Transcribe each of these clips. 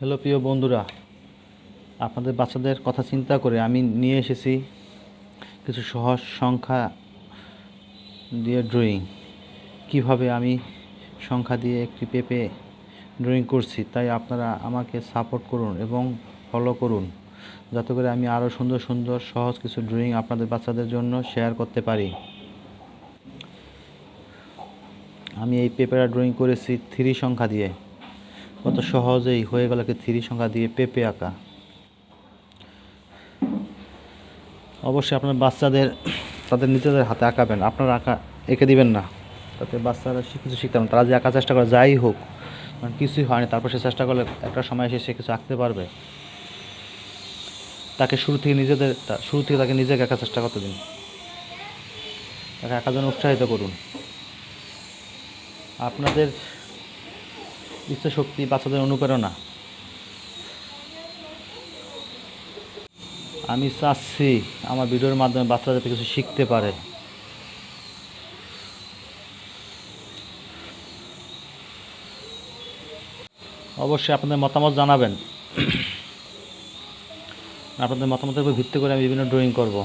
Hello, প্রিয় বন্ধুরা। আপনাদের বাচ্চাদের কথা চিন্তা করে আমি নিয়ে এসেছি কিছু সহজ সংখ্যা দিয়ে ড্রয়িং কীভাবে আমি সংখ্যা দিয়ে একটি পেপে ড্রয়িং করছি, তাই আপনারা আমাকে সাপোর্ট করুন এবং ফলো করুন। যাতে করে আমি আরও সুন্দর সুন্দর, সহজ কিছু ড্রয়িং আপনাদের বাচ্চাদের জন্য শেয়ার করতে পারি। আমি এই পেপারে ড্রয়িং করেছি থ্রি সংখ্যা দিয়ে। কত সহজেই হয়ে গেল কি থ্রি সংখ্যা দিয়ে পেঁপে আঁকা। অবশ্যই আপনার বাচ্চাদের, তাদের নিজেদের হাতে আঁকাবেন, আপনারা আঁকা, এঁকে দিবেন না। তাতে বাচ্চারা কিছু শিখতে পারেন তারা যে আঁকার চেষ্টা করে, যাই হোক মানে কিছুই হয়নি তারপর সে চেষ্টা করলে একটা সময় এসে সে কিছু আঁকতে পারবে। তাকে শুরু থেকে নিজেদের শুরু থেকে তাকে নিজেকে আঁকার চেষ্টা করতে দিন। তাকে আঁকার জন্য উৎসাহিত করুন। আপনাদের ইচ্ছা শক্তি বাচ্চাদের অনুপ্রেরণা। আমি চাচ্ছি আমার ভিডিওর মাধ্যমে বাচ্চারা যাতে কিছু শিখতে পারে। অবশ্যই আপনাদের মতামত জানাবেন। আপনাদের মতামতের উপর ভিত্তি করে আমি বিভিন্ন ড্রয়িং করব।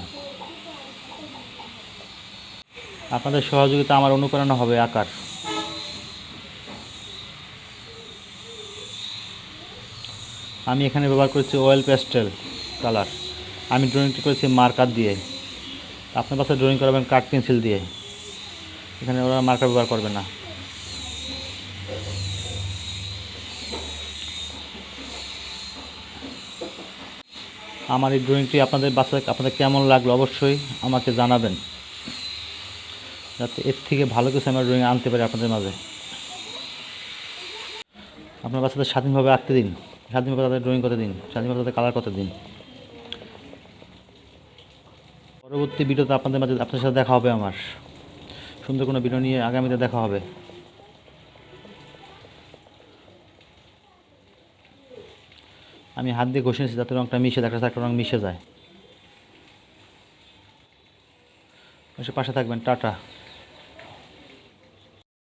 আপনাদের সহযোগিতা আমার অনুপ্রেরণা হবে আঁকার। আমি এখানে ব্যবহার করেছি অয়েল প্যাস্টেল কালার আমি ড্রয়িংটি করেছি মার্কার দিয়ে। আপনার পাশে ড্রয়িং করাবেন কাঠ পেন্সিল দিয়ে। এখানে ওরা মার্কার ব্যবহার করবে না। আমার এই ড্রয়িংটি আপনাদের বাচ্চাদের আপনাদের কেমন লাগল অবশ্যই আমাকে জানাবেন। যাতে এর থেকে ভালো কিছু আমরা ড্রয়িং আনতে পারি আপনাদের মাঝে। আপনার বাচ্চাদের স্বাধীনভাবে আঁকতে দিন। স্বাধীনভাবে তাদের ড্রয়িং করতে দিন স্বাধীনভাবে তাদের কালার করতে দিন। পরবর্তী ভিডিওতে আপনাদের মাঝে আপনার সাথে দেখা হবে আমার। সুন্দর কোনো ভিডিও নিয়ে আগামীতে দেখা হবে। আমি হাত দিয়ে ঘষে নিয়েছি, যাতে রঙটা মিশে যায়, একটা রঙ মিশে যায়। পাশে থাকবেন, টাটা।